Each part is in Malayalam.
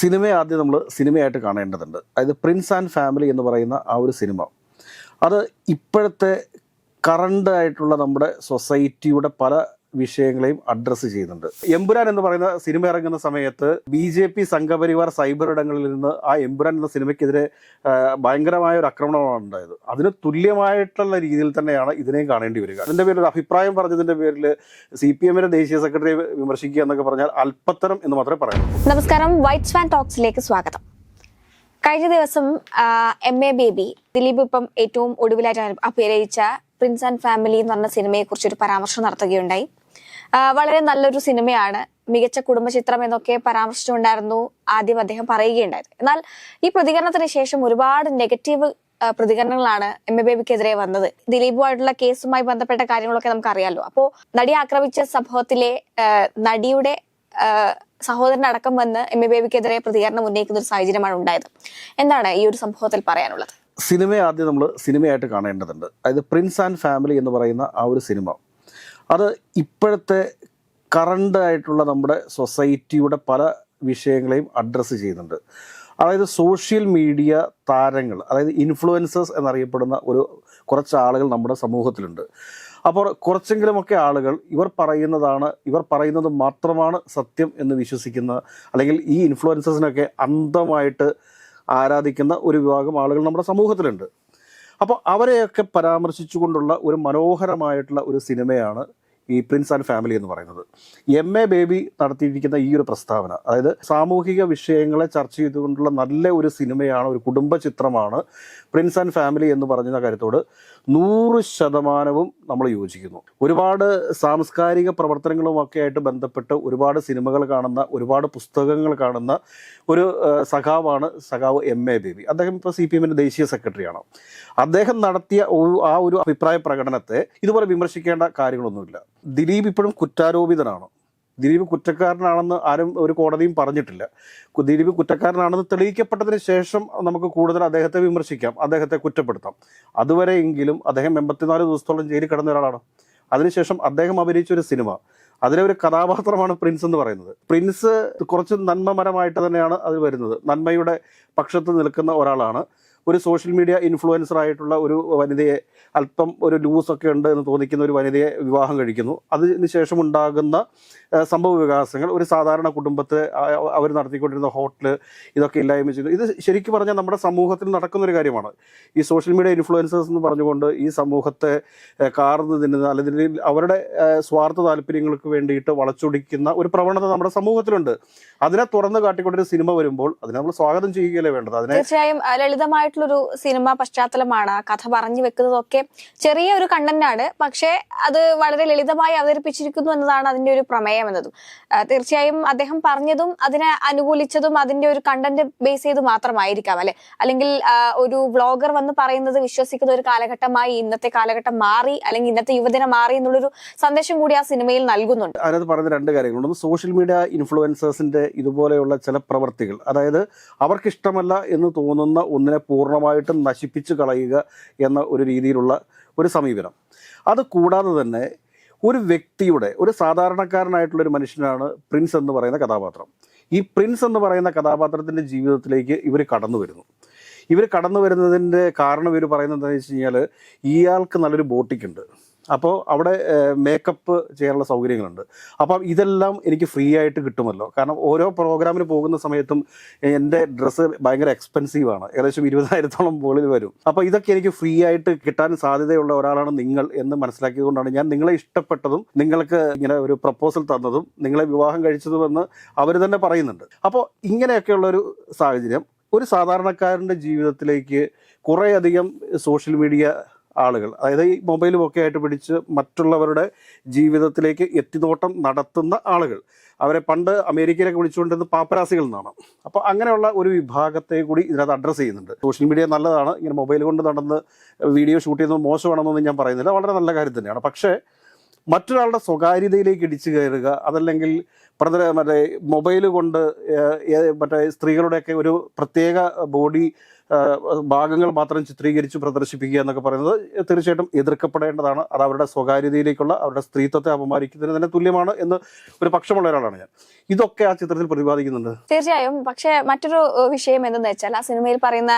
സിനിമയെ ആദ്യം നമ്മൾ സിനിമയായിട്ട് കാണേണ്ടതുണ്ട്. അതായത് പ്രിൻസ് ആൻഡ് ഫാമിലി എന്ന് പറയുന്ന ആ ഒരു സിനിമ. അത് ഇപ്പോഴത്തെ കറണ്ട് ആയിട്ടുള്ള നമ്മുടെ സൊസൈറ്റിയുടെ പല വിഷയങ്ങളെയും അഡ്രസ്സ് ചെയ്യുന്നുണ്ട്. എമ്പുരാൻ എന്ന് പറയുന്ന സിനിമ ഇറങ്ങുന്ന സമയത്ത് B J P Sangh Parivar cyber ഇടങ്ങളിൽ നിന്ന് ആ എമ്പുരാൻ എന്ന സിനിമയ്ക്കെതിരെ ഭയങ്കരമായ ഒരു ആക്രമണമാണ് ഉണ്ടായത്. അതിന് തുല്യമായിട്ടുള്ള രീതിയിൽ തന്നെയാണ് ഇതിനെയും കാണേണ്ടി വരിക. അതിന്റെ പേരിൽ അഭിപ്രായം പറഞ്ഞതിന്റെ പേരിൽ സി പി എമ്മിന്റെ ദേശീയ സെക്രട്ടറി വിമർശിക്കുക എന്നൊക്കെ പറഞ്ഞാൽ അല്പത്തരം എന്ന് മാത്രമേ പറയാൻ നമസ്കാരം. വൈറ്റ് സ്വാൻ ടോക്സിലേക്ക് സ്വാഗതം. കഴിഞ്ഞ ദിവസം എം എ ബേബി ദിലീപ് ഇപ്പം ഏറ്റവും ഒടുവിലായിട്ട് അഭിനയിച്ച പ്രിൻസ് ആൻഡ് ഫാമിലി എന്ന് പറഞ്ഞ സിനിമയെ കുറിച്ച് ഒരു പരാമർശം നടത്തുകയുണ്ടായി. വളരെ നല്ലൊരു സിനിമയാണ്. മികച്ച കുടുംബ ചിത്രം എന്നൊക്കെ പരാമർശിച്ചുകൊണ്ടായിരുന്നു ആദ്യം അദ്ദേഹം പറയുകയുണ്ടായത്. എന്നാൽ ഈ പ്രതികരണത്തിന് ശേഷം ഒരുപാട് നെഗറ്റീവ് പ്രതികരണങ്ങളാണ് എം എ ബേബിക്കെതിരെ വന്നത്. ദിലീപുമായിട്ടുള്ള കേസുമായി ബന്ധപ്പെട്ട കാര്യങ്ങളൊക്കെ നമുക്ക് അറിയാലോ അപ്പോ നടി ആക്രമിച്ച സംഭവത്തിലെ നടിയുടെ സഹോദരൻ അടക്കം വന്ന് എം എ ബേബിക്കെതിരെ പ്രതികരണം ഉന്നയിക്കുന്ന ഒരു സാഹചര്യമാണ് ഉണ്ടായത്. എന്താണ് ഈ ഒരു സംഭവത്തിൽ പറയാനുള്ളത്? സിനിമ ആദ്യം നമ്മൾ സിനിമയായിട്ട് കാണേണ്ടതുണ്ട്. അതായത് പ്രിൻസ് ആൻഡ് ഫാമിലി എന്ന് പറയുന്ന ആ ഒരു സിനിമ അത് ഇപ്പോഴത്തെ കറണ്ട് ആയിട്ടുള്ള നമ്മുടെ സൊസൈറ്റിയുടെ പല വിഷയങ്ങളെയും അഡ്രസ്സ് ചെയ്യുന്നുണ്ട്. അതായത് സോഷ്യൽ മീഡിയ താരങ്ങൾ അതായത് ഇൻഫ്ലുവൻസേഴ്സ് എന്നറിയപ്പെടുന്ന ഒരു കുറച്ച് ആളുകൾ നമ്മുടെ സമൂഹത്തിലുണ്ട്. അപ്പോൾ കുറച്ചെങ്കിലുമൊക്കെ ആളുകൾ ഇവർ പറയുന്നതാണ് ഇവർ പറയുന്നത് മാത്രമാണ് സത്യം എന്ന് വിശ്വസിക്കുന്ന അല്ലെങ്കിൽ ഈ ഇൻഫ്ലുവൻസേഴ്സിനൊക്കെ അന്ധമായിട്ട് ആരാധിക്കുന്ന ഒരു വിഭാഗം ആളുകൾ നമ്മുടെ സമൂഹത്തിലുണ്ട്. അപ്പോൾ അവരെയൊക്കെ പരാമർശിച്ചുകൊണ്ടുള്ള ഒരു മനോഹരമായിട്ടുള്ള ഒരു സിനിമയാണ് ഈ പ്രിൻസ് ആൻഡ് ഫാമിലി എന്ന് പറയുന്നത്. എം എ ബേബി നടത്തിയിരിക്കുന്ന ഈ ഒരു പ്രസ്താവന അതായത് സാമൂഹിക വിഷയങ്ങളെ ചർച്ച ചെയ്തുകൊണ്ടുള്ള നല്ല ഒരു സിനിമയാണ് ഒരു കുടുംബ ചിത്രമാണ് പ്രിൻസ് ആൻഡ് ഫാമിലി എന്ന് പറഞ്ഞ കാര്യത്തോട് നൂറ് ശതമാനവും നമ്മൾ യോജിക്കുന്നു. ഒരുപാട് സാംസ്കാരിക പ്രവർത്തനങ്ങളുമൊക്കെ ആയിട്ട് ബന്ധപ്പെട്ട് ഒരുപാട് സിനിമകൾ കാണുന്ന ഒരുപാട് പുസ്തകങ്ങൾ കാണുന്ന ഒരു സഖാവാണ് സഖാവ് എം എ ബേബി അദ്ദേഹം ഇപ്പോൾ സി പി എമ്മിന്റെ ദേശീയ സെക്രട്ടറിയാണ്. അദ്ദേഹം നടത്തിയ ആ ഒരു അഭിപ്രായ പ്രകടനത്തെ ഇതുപോലെ വിമർശിക്കേണ്ട കാര്യങ്ങളൊന്നുമില്ല. ദിലീപ് ഇപ്പോഴും കുറ്റാരോപിതനാണ്. ദിലീപ് കുറ്റക്കാരനാണെന്ന് ആരും ഒരു കോടതിയും പറഞ്ഞിട്ടില്ല. ദിലീപ് കുറ്റക്കാരനാണെന്ന് തെളിയിക്കപ്പെട്ടതിന് ശേഷം നമുക്ക് കൂടുതൽ അദ്ദേഹത്തെ വിമർശിക്കാം അദ്ദേഹത്തെ കുറ്റപ്പെടുത്താം. അതുവരെയെങ്കിലും അദ്ദേഹം എൺപത്തിനാല് ദിവസത്തോളം ജയിലിൽ കിടന്ന ഒരാളാണ്. അതിനുശേഷം അദ്ദേഹം അഭിനയിച്ച ഒരു സിനിമ അതിലെ ഒരു കഥാപാത്രമാണ് പ്രിൻസ് എന്ന് പറയുന്നത്. പ്രിൻസ് കുറച്ച് നന്മമരമായിട്ട് തന്നെയാണ് അത് വരുന്നത്. നന്മയുടെ പക്ഷത്ത് നിൽക്കുന്ന ഒരാളാണ്. ഒരു സോഷ്യൽ മീഡിയ ഇൻഫ്ലുവൻസർ ആയിട്ടുള്ള ഒരു വനിതയെ അല്പം ഒരു ലൂസൊക്കെ ഉണ്ട് എന്ന് തോന്നിക്കുന്ന ഒരു വനിതയെ വിവാഹം കഴിക്കുന്നു. അതിന് ശേഷം ഉണ്ടാകുന്ന സംഭവ വികാസങ്ങൾ ഒരു സാധാരണ കുടുംബത്തെ അവർ നടത്തിക്കൊണ്ടിരുന്ന ഹോട്ടൽ ഇതൊക്കെ ഇല്ലായ്മ ചെയ്തു. ഇത് ശരിക്കും പറഞ്ഞാൽ നമ്മുടെ സമൂഹത്തിൽ നടക്കുന്ന ഒരു കാര്യമാണ്. ഈ സോഷ്യൽ മീഡിയ ഇൻഫ്ലുവൻസേഴ്സ് എന്ന് പറഞ്ഞുകൊണ്ട് ഈ സമൂഹത്തെ കാർന്ന് തിന്നുന്ന അല്ലെങ്കിൽ അവരുടെ സ്വാർത്ഥ താല്പര്യങ്ങൾക്ക് വേണ്ടിയിട്ട് വളച്ചൊടിക്കുന്ന ഒരു പ്രവണത നമ്മുടെ സമൂഹത്തിലുണ്ട്. അതിനെ തുറന്നു കാട്ടിക്കൊണ്ടൊരു സിനിമ വരുമ്പോൾ അതിനെ നമ്മൾ സ്വാഗതം ചെയ്യുകയല്ലേ വേണ്ടത്? അതിനെ തീർച്ചയായും ആ, ലളിതമായിട്ടുള്ളൊരു സിനിമ പശ്ചാത്തലമാണ് ആ കഥ പറഞ്ഞു വെക്കുന്നതൊക്കെ ചെറിയ ഒരു കണ്ടന്റ് ആണ് പക്ഷേ അത് വളരെ ലളിതമായി അവതരിപ്പിച്ചിരിക്കുന്നു എന്നതാണ് അതിന്റെ ഒരു പ്രമേയം എന്നതും തീർച്ചയായും അദ്ദേഹം പറഞ്ഞതും അതിനെ അനുകൂലിച്ചതും അതിന്റെ ഒരു കണ്ടന്റ് ബേസ് ചെയ്ത് മാത്രമായിരിക്കാം അല്ലെ? അല്ലെങ്കിൽ ഒരു വ്ളോഗർ വന്ന് പറയുന്നത് വിശ്വസിക്കുന്ന ഒരു കാലഘട്ടമായി ഇന്നത്തെ കാലഘട്ടം മാറി അല്ലെങ്കിൽ ഇന്നത്തെ യുവജനം മാറി എന്നുള്ളൊരു സന്ദേശം കൂടി ആ സിനിമയിൽ നൽകുന്നുണ്ട്. അതിനകത്ത് പറഞ്ഞ രണ്ട് കാര്യങ്ങളുണ്ട്. സോഷ്യൽ മീഡിയ ഇൻഫ്ലുവൻസേഴ്സിന്റെ ഇതുപോലെയുള്ള ചില പ്രവർത്തികൾ. അതായത് അവർക്ക് ഇഷ്ടമല്ല എന്ന് തോന്നുന്ന ഒന്നിനെ പൂർണമായിട്ടും നശിപ്പിച്ച് കളയുക എന്ന ഒരു രീതിയിലുള്ള ഒരു സമീപനം. അത് കൂടാതെ തന്നെ ഒരു വ്യക്തിയുടെ ഒരു സാധാരണക്കാരനായിട്ടുള്ള ഒരു മനുഷ്യനാണ് പ്രിൻസ് എന്ന് പറയുന്ന കഥാപാത്രം. ഈ പ്രിൻസ് എന്ന് പറയുന്ന കഥാപാത്രത്തിന്റെ ജീവിതത്തിലേക്ക് ഇവർ കടന്നു വരുന്നു. ഇവർ കടന്നു വരുന്നതിന്റെ കാരണം ഇവർ പറയുന്നത് എന്താണെന്ന് വെച്ച് കഴിഞ്ഞാൽ ഇയാൾക്ക് നല്ലൊരു ബോട്ടിക്കുണ്ട്. അപ്പോൾ അവിടെ മേക്കപ്പ് ചെയ്യാനുള്ള സൗകര്യങ്ങളുണ്ട്. അപ്പം ഇതെല്ലാം എനിക്ക് ഫ്രീ ആയിട്ട് കിട്ടുമല്ലോ. കാരണം ഓരോ പ്രോഗ്രാമിന് പോകുന്ന സമയത്തും എന്റെ ഡ്രസ്സ് ഭയങ്കര എക്സ്പെൻസീവ് ആണ്. ഏകദേശം ഇരുപതായിരത്തോളം മുകളിൽ വരും. അപ്പോൾ ഇതൊക്കെ എനിക്ക് ഫ്രീ ആയിട്ട് കിട്ടാൻ സാധ്യതയുള്ള ഒരാളാണ് നിങ്ങൾ എന്ന് മനസ്സിലാക്കിയതുകൊണ്ടാണ് ഞാൻ നിങ്ങളെ ഇഷ്ടപ്പെട്ടതും നിങ്ങൾക്ക് ഇങ്ങനെ ഒരു പ്രപ്പോസൽ തന്നതും നിങ്ങളെ വിവാഹം കഴിച്ചതുമെന്ന് അവർ തന്നെ പറയുന്നുണ്ട്. അപ്പോൾ ഇങ്ങനെയൊക്കെയുള്ള ഒരു സാഹചര്യം ഒരു സാധാരണക്കാരന്റെ ജീവിതത്തിലേക്ക് കുറേയധികം സോഷ്യൽ മീഡിയ ആളുകൾ. അതായത് ഈ മൊബൈലും ഒക്കെ ആയിട്ട് പിടിച്ച് മറ്റുള്ളവരുടെ ജീവിതത്തിലേക്ക് എത്തിനോട്ടം നടത്തുന്ന ആളുകൾ. അവരെ പണ്ട് അമേരിക്കയിലൊക്കെ വിളിച്ചുകൊണ്ടിരുന്ന പാപ്പരാസികൾ എന്നാണ് അപ്പോൾ അങ്ങനെയുള്ള ഒരു വിഭാഗത്തെ കൂടി ഇതിനകത്ത് അഡ്രസ്സ് ചെയ്യുന്നുണ്ട്. സോഷ്യൽ മീഡിയ നല്ലതാണ്. ഇങ്ങനെ മൊബൈൽ കൊണ്ട് നടന്ന് വീഡിയോ ഷൂട്ട് ചെയ്യുന്നത് മോശമാണെന്നൊന്നും ഞാൻ പറയുന്നില്ല. വളരെ നല്ല കാര്യം തന്നെയാണ്. പക്ഷേ മറ്റൊരാളുടെ സ്വകാര്യതയിലേക്ക് ഇടിച്ചു കയറുക അതല്ലെങ്കിൽ പറഞ്ഞ മറ്റേ മൊബൈൽ കൊണ്ട് മറ്റേ സ്ത്രീകളുടെയൊക്കെ ഒരു പ്രത്യേക ബോഡി ഭാഗങ്ങൾ മാത്രം ചിത്രീകരിച്ച് പ്രദർശിപ്പിക്കുക എന്നൊക്കെ പറയുന്നത് തീർച്ചയായിട്ടും എതിർക്കപ്പെടേണ്ടതാണ്. അത് അവരുടെ സ്വകാര്യതയിലേക്കുള്ള അവരുടെ സ്ത്രീത്വത്തെ അപമാനിക്കുന്നതിന് തന്നെ തുല്യമാണ് എന്ന് ഒരു പക്ഷമുള്ള ഒരാളാണ് ഞാൻ. ഇതൊക്കെ ആ ചിത്രത്തിൽ പ്രതിപാദിക്കുന്നുണ്ട്. തീർച്ചയായും. പക്ഷേ മറ്റൊരു വിഷയം എന്തെന്ന് വെച്ചാൽ ആ സിനിമയിൽ പറയുന്ന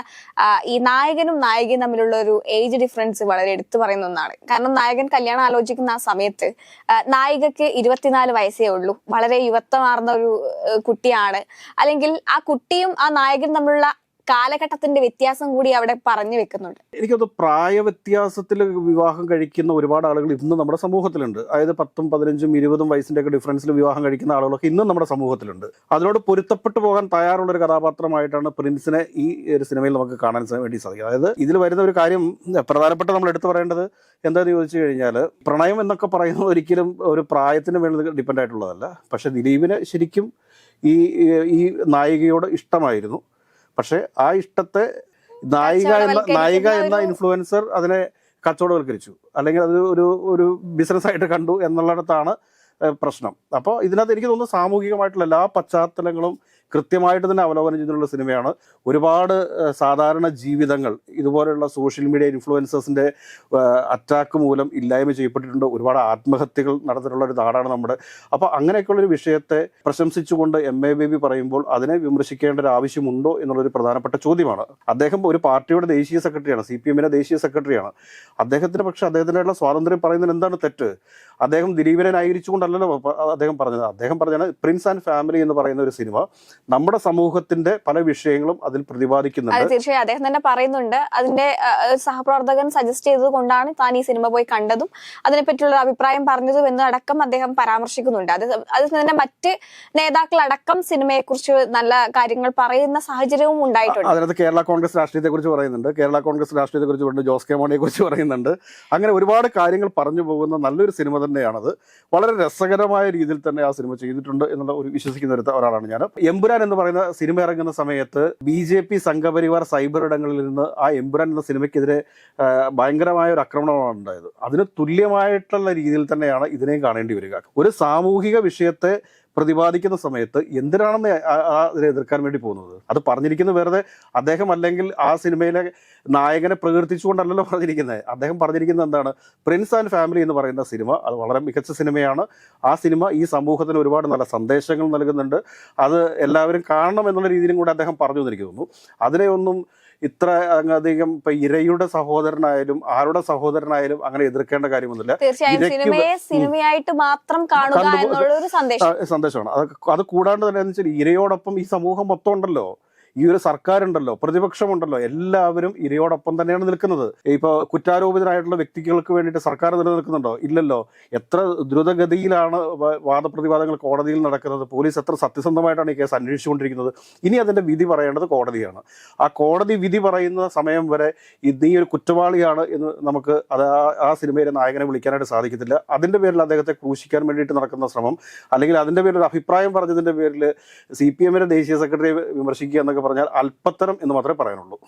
ഈ നായകനും നായികയും തമ്മിലുള്ള ഒരു ഏജ് ഡിഫറൻസ് വളരെ എടുത്തു പറയുന്ന ഒന്നാണ്. കാരണം നായകൻ കല്യാണം ആലോചിക്കുന്ന ആ സമയത്ത് നായികക്ക് ഇരുപത്തിനാല് വയസ്സേ ഉള്ളൂ. വളരെ യുവത്വമാർന്ന ഒരു കുട്ടിയാണ്. അല്ലെങ്കിൽ ആ കുട്ടിയും ആ നായകനും തമ്മിലുള്ള കാലഘട്ടത്തിന്റെ വ്യത്യാസം കൂടി അവിടെ പറഞ്ഞു വെക്കുന്നുണ്ട്. എനിക്കത് പ്രായ വ്യത്യാസത്തിൽ വിവാഹം കഴിക്കുന്ന ഒരുപാട് ആളുകൾ ഇന്ന് നമ്മുടെ സമൂഹത്തിലുണ്ട്. അതായത് പത്തും പതിനഞ്ചും ഇരുപതും വയസ്സിന്റെ ഒക്കെ ഡിഫറൻസിൽ വിവാഹം കഴിക്കുന്ന ആളുകളൊക്കെ ഇന്നും നമ്മുടെ സമൂഹത്തിലുണ്ട്. അതിനോട് പൊരുത്തപ്പെട്ടു പോകാൻ തയ്യാറുള്ള ഒരു കഥാപാത്രമായിട്ടാണ് പ്രിൻസിനെ ഈ ഒരു സിനിമയിൽ നമുക്ക് കാണാൻ വേണ്ടി സാധിക്കും അതായത് ഇതിൽ വരുന്ന ഒരു കാര്യം പ്രധാനപ്പെട്ട നമ്മൾ എടുത്തു പറയേണ്ടത് എന്താണെന്ന് ചോദിച്ചു കഴിഞ്ഞാൽ പ്രണയം എന്നൊക്കെ പറയുന്നത് ഒരിക്കലും ഒരു പ്രായത്തിന് വേണ്ടി ഡിപ്പെൻഡ് ആയിട്ടുള്ളതല്ല. പക്ഷെ ദിലീപിന് ശരിക്കും ഈ ഈ നായികയോട് ഇഷ്ടമായിരുന്നു. പക്ഷെ ആ ഇഷ്ടത്തെ നായിക എന്ന നായിക എന്ന ഇൻഫ്ലുവൻസർ അതിനെ കച്ചവടവൽക്കരിച്ചു. അല്ലെങ്കിൽ അത് ഒരു ഒരു ബിസിനസ് ആയിട്ട് കണ്ടു എന്നുള്ളിടത്താണ് പ്രശ്നം. അപ്പോൾ ഇതിനകത്ത് എനിക്ക് തോന്നുന്നു സാമൂഹികമായിട്ടുള്ള എല്ലാ പശ്ചാത്തലങ്ങളും കൃത്യമായിട്ട് തന്നെ അവലോകനം ചെയ്തിട്ടുള്ള സിനിമയാണ്. ഒരുപാട് സാധാരണ ജീവിതങ്ങൾ ഇതുപോലെയുള്ള സോഷ്യൽ മീഡിയ ഇൻഫ്ലുവൻസേഴ്സിന്റെ അറ്റാക്ക് മൂലം ഇല്ലായ്മ ചെയ്യപ്പെട്ടിട്ടുണ്ട്. ഒരുപാട് ആത്മഹത്യകൾ നടന്നിട്ടുള്ള ഒരു നാടാണ് നമ്മുടെ. അപ്പോൾ അങ്ങനെയൊക്കെയുള്ള ഒരു വിഷയത്തെ പ്രശംസിച്ചുകൊണ്ട് എം എ ബേബി പറയുമ്പോൾ അതിനെ വിമർശിക്കേണ്ട ഒരു ആവശ്യമുണ്ടോ എന്നുള്ളൊരു പ്രധാനപ്പെട്ട ചോദ്യമാണ്. അദ്ദേഹം ഒരു പാർട്ടിയുടെ ദേശീയ സെക്രട്ടറിയാണ് സി പി എമ്മിന്റെ ദേശീയ സെക്രട്ടറിയാണ്. അദ്ദേഹത്തിന് പക്ഷേ അദ്ദേഹത്തിനുള്ള സ്വാതന്ത്ര്യം പറയുന്നതിന് എന്താണ് തെറ്റ്? അദ്ദേഹം ദിലീപിനെ ന്യായീകരിച്ചുകൊണ്ടല്ലല്ലോ അദ്ദേഹം പറഞ്ഞത്. അദ്ദേഹം പറഞ്ഞാണ് പ്രിൻസ് ആൻഡ് ഫാമിലി എന്ന് പറയുന്ന ഒരു സിനിമ. നമ്മുടെ സമൂഹത്തിന്റെ പല വിഷയങ്ങളും അതിൽ അത് പ്രതിപാദിക്കുന്നുണ്ട് തീർച്ചയായും. അദ്ദേഹം തന്നെ പറയുന്നുണ്ട്. അതിന്റെ സഹപ്രവർത്തകൻ സജസ്റ്റ് ചെയ്തത് കൊണ്ടാണ് താൻ ഈ സിനിമ പോയി കണ്ടതും അതിനെ പറ്റിയുള്ള അഭിപ്രായം പറഞ്ഞതും എന്ന് അടക്കം അദ്ദേഹം പരാമർശിക്കുന്നുണ്ട്. അത് തന്നെ മറ്റ് നേതാക്കളടക്കം സിനിമയെ കുറിച്ച് നല്ല കാര്യങ്ങൾ പറയുന്ന സാഹചര്യവും ഉണ്ടായിട്ടുണ്ട്. അതിനകത്ത് കേരള കോൺഗ്രസ് രാഷ്ട്രീയത്തെ കുറിച്ച് പറയുന്നുണ്ട്. കേരള കോൺഗ്രസ് രാഷ്ട്രീയത്തെ കുറിച്ച് പറയുന്നുണ്ട് ജോസ് കെ മാണിയെ കുറിച്ച് പറയുന്നുണ്ട്. അങ്ങനെ ഒരുപാട് കാര്യങ്ങൾ പറഞ്ഞു പോകുന്ന നല്ലൊരു സിനിമ തന്നെയാണത്. വളരെ രസകരമായ രീതിയിൽ തന്നെ ആ സിനിമ ചെയ്തിട്ടുണ്ട് എന്നുള്ള ഒരു വിശ്വസിക്കുന്ന ഒരു ഒരാളാണ് ഞാൻ എമ്പുരാൻ എന്ന് പറയുന്ന സിനിമ ഇറങ്ങുന്ന സമയത്ത് B J P Sangh Parivar cyber ഇടങ്ങളിൽ നിന്ന് ആ എമ്പുരാൻ എന്ന സിനിമയ്ക്കെതിരെ ഭയങ്കരമായ ഒരു ആക്രമണമാണ് ഉണ്ടായത്. അതിന് തുല്യമായിട്ടുള്ള രീതിയിൽ തന്നെയാണ് ഇതിനെയും കാണേണ്ടി വരിക. ഒരു സാമൂഹിക വിഷയത്തെ പ്രതിപാദിക്കുന്ന സമയത്ത് എന്തിനാണെന്ന് അതിനെ എതിർക്കാൻ വേണ്ടി പോകുന്നത്? അത് പറഞ്ഞിരിക്കുന്നത് വെറുതെ അദ്ദേഹം അല്ലെങ്കിൽ ആ സിനിമയിലെ നായകനെ പ്രകീർത്തിച്ചുകൊണ്ടല്ലല്ലോ പറഞ്ഞിരിക്കുന്നത്. അദ്ദേഹം പറഞ്ഞിരിക്കുന്നത് എന്താണ്? പ്രിൻസ് ആൻഡ് ഫാമിലി എന്ന് പറയുന്ന സിനിമ അത് വളരെ മികച്ച സിനിമയാണ്. ആ സിനിമ ഈ സമൂഹത്തിന് ഒരുപാട് നല്ല സന്ദേശങ്ങൾ നൽകുന്നുണ്ട്. അത് എല്ലാവരും കാണണം എന്നുള്ള രീതിയിലും കൂടെ അദ്ദേഹം പറഞ്ഞു എന്ന് എനിക്ക് അതിനെ ഒന്നും ഇത്ര അധികം ഇപ്പൊ ഇരയുടെ സഹോദരനായാലും ആരുടെ സഹോദരനായാലും അങ്ങനെ എതിർക്കേണ്ട കാര്യമൊന്നുമില്ല. സിനിമയായിട്ട് മാത്രം കാണുക സന്ദേശമാണ്. അത് അത് കൂടാണ്ട് തന്നെ ഇരയോടൊപ്പം ഈ സമൂഹം മൊത്തം ഉണ്ടല്ലോ. ഈ ഒരു സർക്കാരുണ്ടല്ലോ പ്രതിപക്ഷമുണ്ടല്ലോ എല്ലാവരും ഇരയോടൊപ്പം തന്നെയാണ് നിൽക്കുന്നത്. ഇപ്പൊ കുറ്റാരോപിതരായിട്ടുള്ള വ്യക്തികൾക്ക് വേണ്ടിയിട്ട് സർക്കാർ നിലനിൽക്കുന്നുണ്ടോ? ഇല്ലല്ലോ. എത്ര ദ്രുതഗതിയിലാണ് വാദപ്രതിവാദങ്ങൾ കോടതിയിൽ നടക്കുന്നത്? പോലീസ് എത്ര സത്യസന്ധമായിട്ടാണ് ഈ കേസ് അന്വേഷിച്ചുകൊണ്ടിരിക്കുന്നത്? ഇനി അതിന്റെ വിധി പറയേണ്ടത് കോടതിയാണ്. ആ കോടതി വിധി പറയുന്ന സമയം വരെ ഈ ഒരു കുറ്റവാളിയാണ് എന്ന് നമുക്ക് അത് ആ- സിനിമയിലെ നായകനെ വിളിക്കാനായിട്ട് സാധിക്കത്തില്ല. അതിന്റെ പേരിൽ അദ്ദേഹത്തെ ക്രൂശിക്കാൻ വേണ്ടിയിട്ട് നടക്കുന്ന ശ്രമം അല്ലെങ്കിൽ അതിന്റെ പേരിൽ അഭിപ്രായം പറഞ്ഞതിന്റെ പേരിൽ സി പി എമ്മിന്റെ ദേശീയ സെക്രട്ടറിയെ വിമർശിക്കുക പറഞ്ഞാൽ അല്പത്തരം എന്ന് മാത്രമേ പറയാനുള്ളൂ.